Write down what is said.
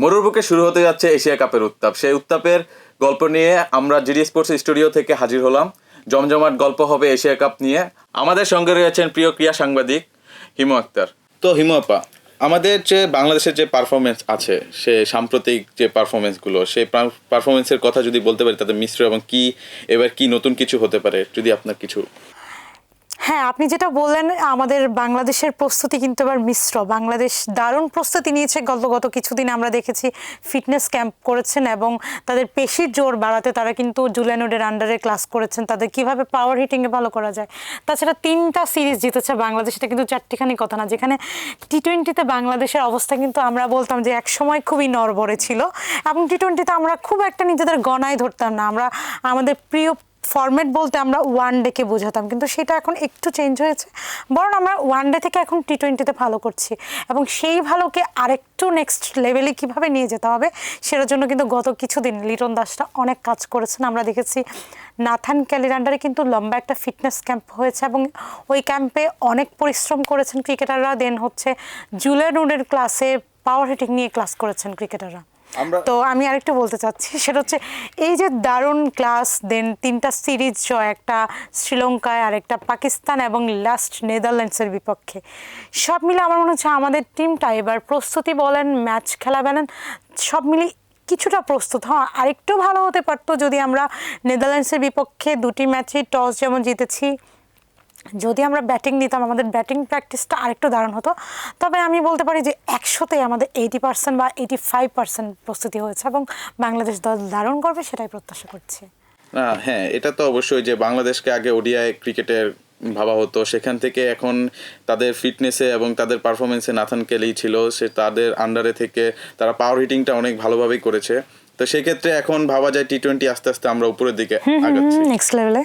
মরুর বুকে শুরু হতে যাচ্ছে এশিয়া কাপের উত্তাপ। সেই উত্তাপের গল্প নিয়ে আমরা জিডি স্পোর্টস স্টুডিও থেকে হাজির হলাম। জমজমাট গল্প হবে এশিয়া কাপ নিয়ে। আমাদের সঙ্গে রয়েছেন প্রিয় ক্রিয়া সাংবাদিক হিমু আক্তার। তো হিমু আপা, আমাদের যে বাংলাদেশের যে পারফরমেন্স আছে, সে সাম্প্রতিক যে পারফরমেন্সগুলো সেই পারফরমেন্সের কথা যদি বলতে পারি তাদের মিশ্র এবং কি, এবার কি নতুন কিছু হতে পারে, যদি আপনার কিছু হ্যাঁ আপনি যেটা বললেন, আমাদের বাংলাদেশের প্রস্তুতি কিন্তু এবার মিশ্র। বাংলাদেশ দারুণ প্রস্তুতি নিয়েছে। গত গত কিছুদিন আমরা দেখেছি ফিটনেস ক্যাম্প করেছেন এবং তাদের পেশির জোর বাড়াতে তারা কিন্তু জুলেনোডের আন্ডারে ক্লাস করেছেন। তাদের কীভাবে পাওয়ার হিটিংয়ে ভালো করা যায়। তাছাড়া তিনটা সিরিজ জিতেছে বাংলাদেশ। এটা কিন্তু চারটিখানি কথা না। যেখানে টি টোয়েন্টিতে বাংলাদেশের অবস্থা কিন্তু আমরা বলতাম যে এক সময় খুবই নরবরে ছিল এবং টি টোয়েন্টিতে আমরা খুব একটা নিজেদের গণায় ধরতাম না। আমরা আমাদের প্রিয় ফরম্যাট বলতে আমরা ওয়ান ডেকে বোঝাতাম, কিন্তু সেটা এখন একটু চেঞ্জ হয়েছে। বরং আমরা ওয়ান ডে থেকে এখন টি টোয়েন্টিতে ভালো করছি। এবং সেই ভালোকে আরেকটু নেক্সট লেভেলে কীভাবে নিয়ে যেতে হবে, সেটার জন্য কিন্তু গত কিছুদিন লিটন দাসটা অনেক কাজ করেছেন। আমরা দেখেছি নাথান ক্যালির আন্ডারে কিন্তু লম্বা একটা ফিটনেস ক্যাম্প হয়েছে এবং ওই ক্যাম্পে অনেক পরিশ্রম করেছেন ক্রিকেটাররা। দেন হচ্ছে জুলেনুডের ক্লাসে পাওয়ার হিটিং নিয়ে ক্লাস করেছেন ক্রিকেটাররা। তো আমি আরেকটু বলতে চাচ্ছি, সেটা হচ্ছে এই যে দারুণ ক্লাস, দেন তিনটা সিরিজ জয়, একটা শ্রীলঙ্কায় আর একটা পাকিস্তান এবং লাস্ট নেদারল্যান্ডসের বিপক্ষে। সব মিলে আমার মনে হচ্ছে আমাদের টিমটা এবার প্রস্তুতি বলেন ম্যাচ খেলা বলেন সব মিলে কিছুটা প্রস্তুত। হ্যাঁ আরেকটু ভালো হতে পারতো যদি আমরা নেদারল্যান্ডসের বিপক্ষে দুটি ম্যাচে টস যেমন জিতেছি। যদি আমরা ব্যাটিং নিতাম আমাদের ব্যাটিং প্র্যাকটিসটা আরেকটু দারুণ হতো। তবে আমি বলতে পারি যে একশোতে আমাদের এইটি পার্সেন্ট বা এইটি ফাইভ পার্সেন্ট প্রস্তুতি হয়েছে এবং বাংলাদেশ দল দারুণ করবে সেটাই প্রত্যাশা করছি। হ্যাঁ এটা তো অবশ্যই যে বাংলাদেশকে আগে ওডিআই ক্রিকেটের ভাবা হতো। সেখান থেকে এখন তাদের ফিটনেসে এবং তাদের পারফরমেন্সে নাথান কেলি ছিল সে তাদের আন্ডারে থেকে তারা পাওয়ার হিটিংটা অনেক ভালোভাবেই করেছে। তো সেক্ষেত্রে এখন ভাবা যায় টি টোয়েন্টি আস্তে আস্তে আমরা উপরের দিকে আগাচ্ছি। নেক্সট লেভেলে